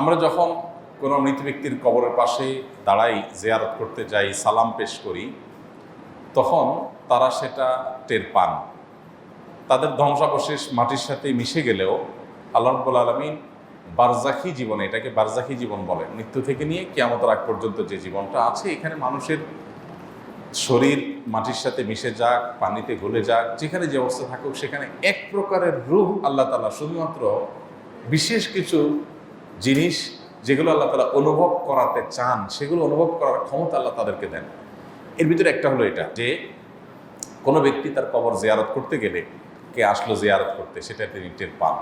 আমরা যখন কোনো মৃত ব্যক্তির কবরের পাশে দাঁড়াই, জেয়ারত করতে যাই, সালাম পেশ করি, তখন তারা সেটা টের পান। তাদের ধ্বংসাবশেষ মাটির সাথে মিশে গেলেও আল্লাহ রব্বুল আলমিন বারজাখি জীবনে, এটাকে বারজাখি জীবন বলে, মৃত্যু থেকে নিয়ে কেয়ামত আগ পর্যন্ত যে জীবনটা আছে, এখানে মানুষের শরীর মাটির সাথে মিশে যাক, পানিতে গলে যাক, যেখানে যে অবস্থা থাকুক, সেখানে এক প্রকারের রূহ আল্লাহ তালা শুধুমাত্র বিশেষ কিছু জিনিস যেগুলো আল্লাহ তালা অনুভব করাতে চান, সেগুলো অনুভব করার ক্ষমতা আল্লাহ তাদেরকে দেন। এর ভিতরে একটা হলো এটা, যে কোনো ব্যক্তি তার কবর জিয়ারত করতে গেলে কে আসলো জিয়ারত করতে, সেটা তিনি টের পান।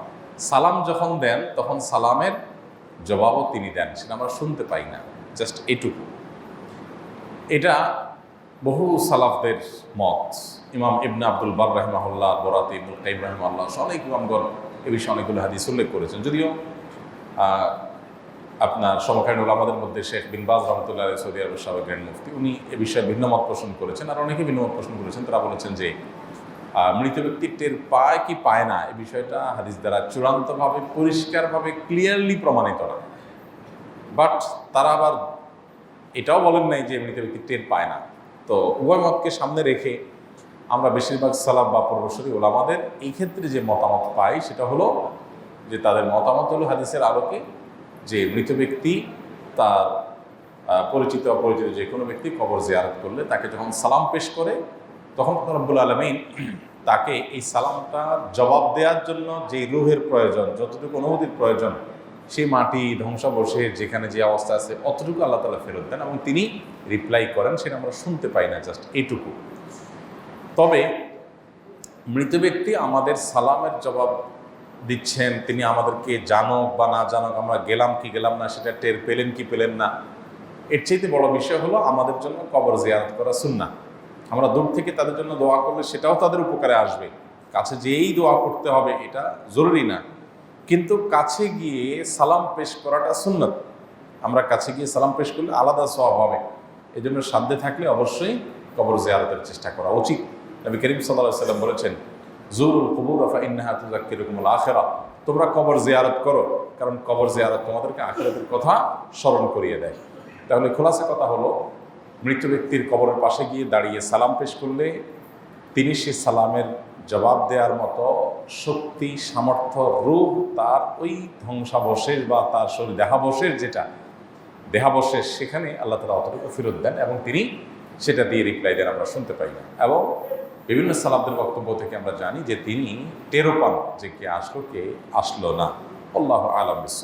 সালাম যখন দেন, তখন সালামের জবাবও তিনি দেন, সেটা আমরা শুনতে পাই না, জাস্ট এটুকু। এটা বহু সালাফদের মত। ইমাম ইবনে আব্দুল বার রহমাহুল্লাহ, বরাত ইবুল কাইম রহমাল্লাহ অনেক ইমামগণ এ বিষয়ে অনেকগুলো হাদিস উল্লেখ করেছেন, যদিও আপনার সমকালীন ওলামাদের মধ্যে শেখ বিনবাজ রহমতুল্লাহ সৌদি আরবের সাবেক গ্র্যান্ড মুফতি উনি এ বিষয়ে ভিন্ন মত পোষণ করেছেন আর অনেকে ভিন্ন মত পোষণ করেছেন। তারা বলেছেন যে মৃত ব্যক্তি টের পায় কি পায় না এই বিষয়টা হাদিস দ্বারা চূড়ান্তভাবে, পরিষ্কারভাবে ক্লিয়ারলি প্রমাণিত না। বাট তারা আবার এটাও বলেন নাই যে মৃত ব্যক্তি টের পায় না। তো উভয় মতকে সামনে রেখে আমরা বেশিরভাগ সালাম বা পূর্বসরী ওলামাদের এই ক্ষেত্রে যে মতামত পাই সেটা হলো যে তাদের মতামত হলো হাদিসের আলোকে যে মৃত ব্যক্তি তার পরিচিত, অপরিচিত যে কোনো ব্যক্তি কবর জিয়ারত করলে তাকে যখন সালাম পেশ করে, তখন রব্বুল আলমিন তাকে এই সালামটার জবাব দেওয়ার জন্য যে রুহের প্রয়োজন, যতটুকু অনুভূতির প্রয়োজন, সেই মাটি ধ্বংসাবশেষ যেখানে যে অবস্থা আছে, অতটুকু আল্লাহ তালা ফেরত দেন এবং তিনি রিপ্লাই করেন, সেটা আমরা শুনতে পাই না জাস্ট এইটুকু তবে মৃত ব্যক্তি আমাদের সালামের জবাব দিচ্ছেন, তিনি আমাদেরকে জানক বা না জানক, আমরা গেলাম কি গেলাম না, সেটা টের পেলেন কি পেলেন না, এর চাইতে বড় বিষয় হলো আমাদের জন্য কবর জিয়ারত করা সুন্না আমরা দূর থেকে তাদের জন্য দোয়া করলে সেটাও তাদের উপকারে আসবে। কাছে যেই দোয়া করতে হবে এটা জরুরি না। কিন্তু কাছে গিয়ে সালাম পেশ করাটা সুন্নত আমরা কাছে গিয়ে সালাম পেশ করলে আলাদা সব হবে। এই জন্য সাধ্যে থাকলে অবশ্যই কবর জিয়ারতের চেষ্টা করা উচিত। নবী করিম সাল্লাহ সাল্লাম বলেছেন জুরুল কবুর আখিরা তোমরা কবর জিয়ারত করো, কারণ কবর জিয়ারত তোমাদেরকে আখিরাতের কথা স্মরণ করিয়ে দেয়। তাহলে খোলাসা কথা হলো, মৃত ব্যক্তির কবরের পাশে গিয়ে দাঁড়িয়ে সালাম পেশ করলে তিনি সে সালামের জবাব দেওয়ার মতো শক্তি, সামর্থ্য, রূপ তার ওই ধ্বংসাবশেষ বা তার শরীর দেহাবশেষ যেটা, দেহাবশেষ সেখানে আল্লাহ তালা অতটুকু ফেরত দেন এবং তিনি সেটা দিয়ে রিপ্লাই দেন, আমরা শুনতে পাই না। এবং বিভিন্ন সালাবদের বক্তব্য থেকে আমরা জানি যে তিনি টেরো পান যে কে আসলো কে আসলো না। আল্লাহ আলম বিশ্ব